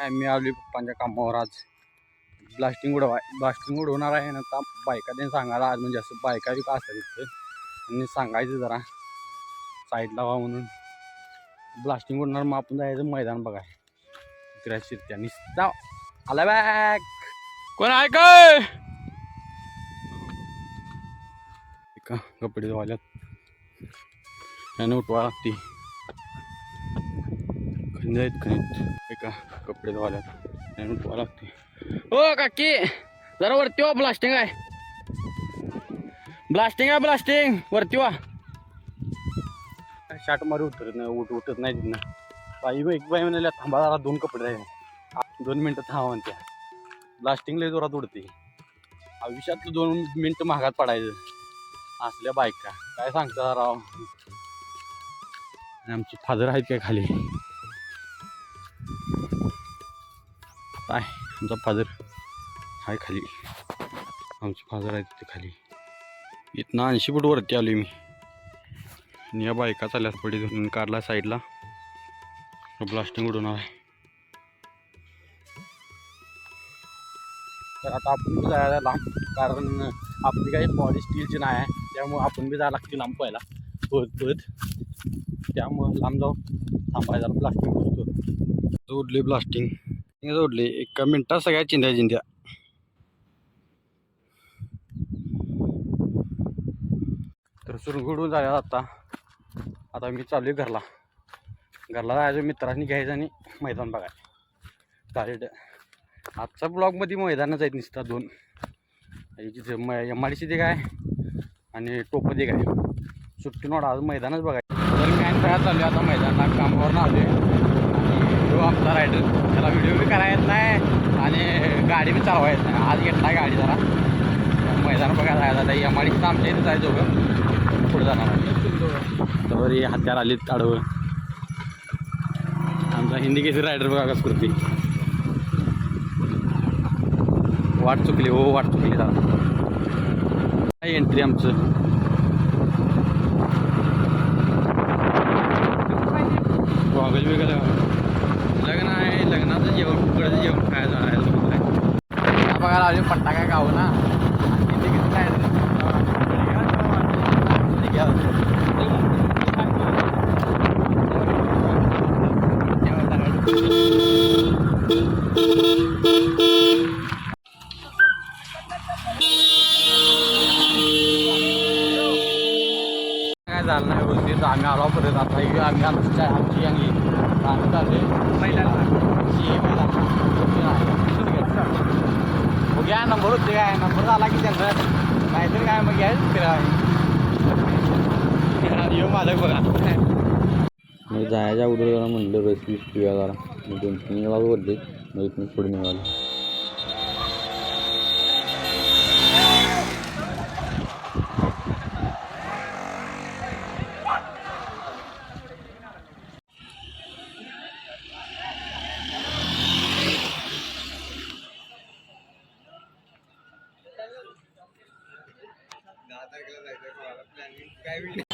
काय मी आली पप्पांच्या कामावर आज. ब्लास्टिंग उडवाय ब्लास्टिंग उडवणार आहे ना तर बायका त्यांनी सांगायला आज म्हणजे असं बायका बी का असतात तिथं आणि सांगायचं जरा. साईडला व्हा म्हणून. ब्लास्टिंग उडणार मग आपण जायचं मैदान बघाय. तिकडे शिरत्या निस्ता. आला बॅग कोण आहे काय? कपडे धुवाल्यात त्याने उठवा लागते. खंड आहेत एका कपडे धुवाल्यात त्याने लागते हो काकी! जरा वरती वा ब्लास्टिंग आहे. ब्लास्टिंग आहे ब्लास्टिंग वरती वा. शाट मारी उतरत नाही उठ उठत नाही तिथनं. बाई एक बाई म्हणाल्या थांबा जरा दोन कपडे राहिले. दोन मिनटं थांबा म्हणत्या. ब्लास्टिंग लय जोरात उडते. आयुष्यातलं दोन मिनटं महागात पडायचं. असल्या बायका. काय सांगता राव? आमची फादर आहेत काय खाली? काय आमचा फादर आहे खाली. आमचे फादर आहे तिथे खाली. इथनं ऐंशी फूट वरती आलो मी. आणि या बायका चालल्यास पडी धरून कारला साईडला. ब्लास्टिंग उडवणार आहे तर आता आपण बी जायला लांब कारण आपली काही बॉडी स्टीलची नाही आहे त्यामुळे आपण बी जायला लागते लांब पहिला पळत पळत त्यामुळं लांब जाऊ थांबायला ब्लास्टिंग करतो उडली ब्लास्टिंग जोडले. एका मिनटात सगळ्या चिंध्या चिंध्या. तर सुरगुडून जायला आता. आता मी चालू आहे घरला. घरला जायचं मित्रांनी घ्यायचं आणि मैदान बघायचं चालेल आजच्या ब्लॉगमध्ये मैदानच आहेत निसतात दोन. याची म एम आर डी ते काय आणि टोपं ते काय. सुट्टी नोड आज मैदानच बघायचं. तर मी चालू आहे आता मैदानात कामावर आले तो आमचा रायडर त्याला व्हिडिओ बी करायला येत नाही आणि गाडी बी चालवायच नाही. आज घेतला गाडी जरा. मैदान बघायला जायला आता. एम आय डी आमच्या इथं जायचं दोघं पुढे जाणार तर हत्यार आली आडवं. आमचा हिंदी केसरी रायडर बघा कसं वाट चुकली हो वाट चुकली जरा. काय एंट्री आमचं गॉगल वगैरे लग्न आहे लग्नाचं जेवण उकडाचं जेवण खायचं आहे बघायला आले पट्टा काय गाव ना हिंदी केसरी काय झालं नाही व्यवस्थित आम्ही आलो परत आता हे आम्ही आमची आमची आणि आम्ही चालले बघ्या नंबर होते काय? नंबर झाला की त्यांचं नाहीतर काय मग घ्यायचं फिराय येऊ मालक बघा. मग जायच्या अगोदर जरा म्हणलं रस वीस पिऊया जरा. मग दोन तीन ग्लास ओढले मग इथून पुढे निघालो. लागला जायचं कोणाला प्लॅनिंग काय